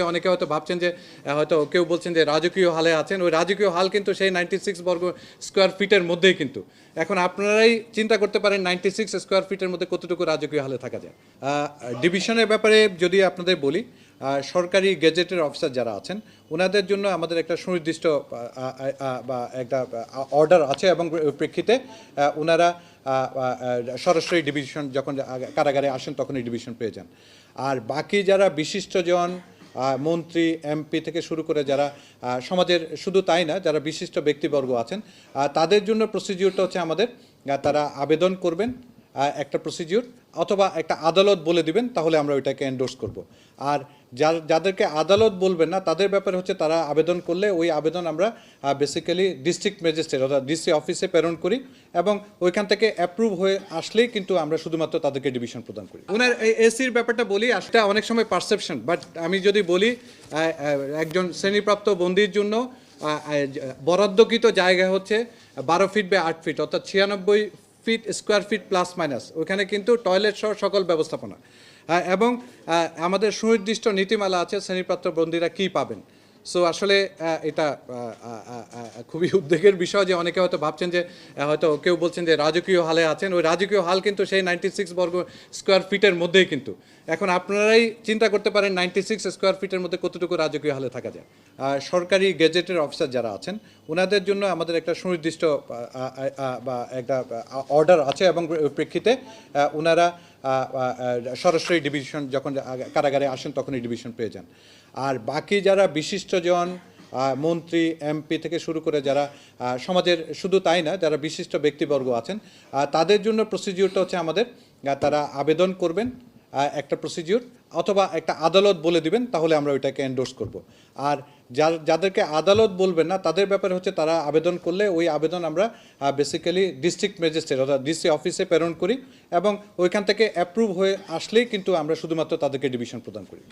অনেকে হয়তো ভাবছেন যে হয়তো কেউ বলছেন যে রাজকীয় হালে আছেন। ওই রাজকীয় হাল কিন্তু সেই নাইনটি সিক্স বর্গ স্কোয়ার ফিটের মধ্যেই কিন্তু। এখন আপনারাই চিন্তা করতে পারেন নাইনটি সিক্স স্কোয়ার ফিটের মধ্যে কতটুকু রাজকীয় হালে থাকা যায়। ডিভিশনের ব্যাপারে যদি আপনাদের বলি সরকারি গেজেটের অফিসার যারা আছেন, ওনাদের জন্য আমাদের একটা সুনির্দিষ্ট বা একটা অর্ডার আছে এবং প্রেক্ষিতে ওনারা সরাসরি ডিভিশন যখন কারাগারে আসেন, তখনই ডিভিশন পেয়ে যান। আর বাকি যারা বিশিষ্টজন মন্ত্রী, এমপি থেকে শুরু করে যারা সমাজের শুধু তাই না, যারা বিশিষ্ট ব্যক্তিবর্গ আছেন তাদের জন্য প্রসিডিউরটা হচ্ছে আমাদের তারা আবেদন করবেন একটা প্রসিডিউর অথবা একটা আদালত বলে দিবেন, তাহলে আমরা ওইটাকে এন্ডোর্স করব। আর যাদেরকে আদালত বলবেন না, তাদের ব্যাপারে হচ্ছে তারা আবেদন করলে ওই আবেদন আমরা বেসিক্যালি ডিস্ট্রিক্ট ম্যাজিস্ট্রেট অর্থাৎ ডিসি অফিসে প্রেরণ করি এবং ওইখান থেকে অ্যাপ্রুভ হয়ে আসলেই কিন্তু আমরা শুধুমাত্র তাদেরকে ডিভিশন প্রদান করি। ওনার এসির ব্যাপারটা বলি, আসলে অনেক সময় পারসেপশন বাট আমি যদি বলি একজন শ্রেণীপ্রাপ্ত বন্দির জন্য বরাদ্দকৃত জায়গা হচ্ছে বারো ফিট বা আট ফিট অর্থাৎ ছিয়ানব্বই feet square feet plus minus ওখানে কিন্তু টয়লেট সহ সকল ব্যবস্থাপনা। এবং আমাদের সুনির্দিষ্ট নীতিমালা আছে, শ্রেণীপ্রাপ্ত বন্দীরা কি পাবেন? সো আসলে এটা খুবই উদ্বেগের বিষয় যে অনেকে হয়তো ভাবছেন যে হয়তো কেউ বলছেন যে রাজকীয় হালে আছেন। ওই রাজকীয় হাল কিন্তু সেই নাইনটি সিক্স বর্গ স্কোয়ার ফিটের মধ্যেই কিন্তু। এখন আপনারাই চিন্তা করতে পারেন নাইনটি সিক্স স্কোয়ার ফিটের মধ্যে কতটুকু রাজকীয় হালে থাকা যায়। সরকারি গেজেটের অফিসার যারা আছেন ওনাদের জন্য আমাদের একটা সুনির্দিষ্ট বা একটা অর্ডার আছে এবং প্রেক্ষিতে ওনারা সরাসরি ডিভিশন যখন কারাগারে আসেন তখনই ডিভিশন পেয়ে যান। আর বাকি যারা বিশিষ্টজন মন্ত্রী, এমপি থেকে শুরু করে যারা সমাজের শুধু তাই না, যারা বিশিষ্ট ব্যক্তিবর্গ আছেন তাদের জন্য প্রসিডিউরটা হচ্ছে আমাদের তারা আবেদন করবেন একটা প্রসিডিউর অথবা একটা আদালত বলে দিবেন, তাহলে আমরা ওইটাকে এন্ডোর্স করব। আর যাদেরকে আদালত বলবেন না, তাদের ব্যাপারে হচ্ছে তারা আবেদন করলে ওই আবেদন আমরা বেসিক্যালি ডিস্ট্রিক্ট ম্যাজিস্ট্রেট অর্থাৎ ডিসি অফিসে প্রেরণ করি এবং ওইখান থেকে অ্যাপ্রুভ হয়ে আসলেই কিন্তু আমরা শুধুমাত্র তাদেরকে ডিভিশন প্রদান করি।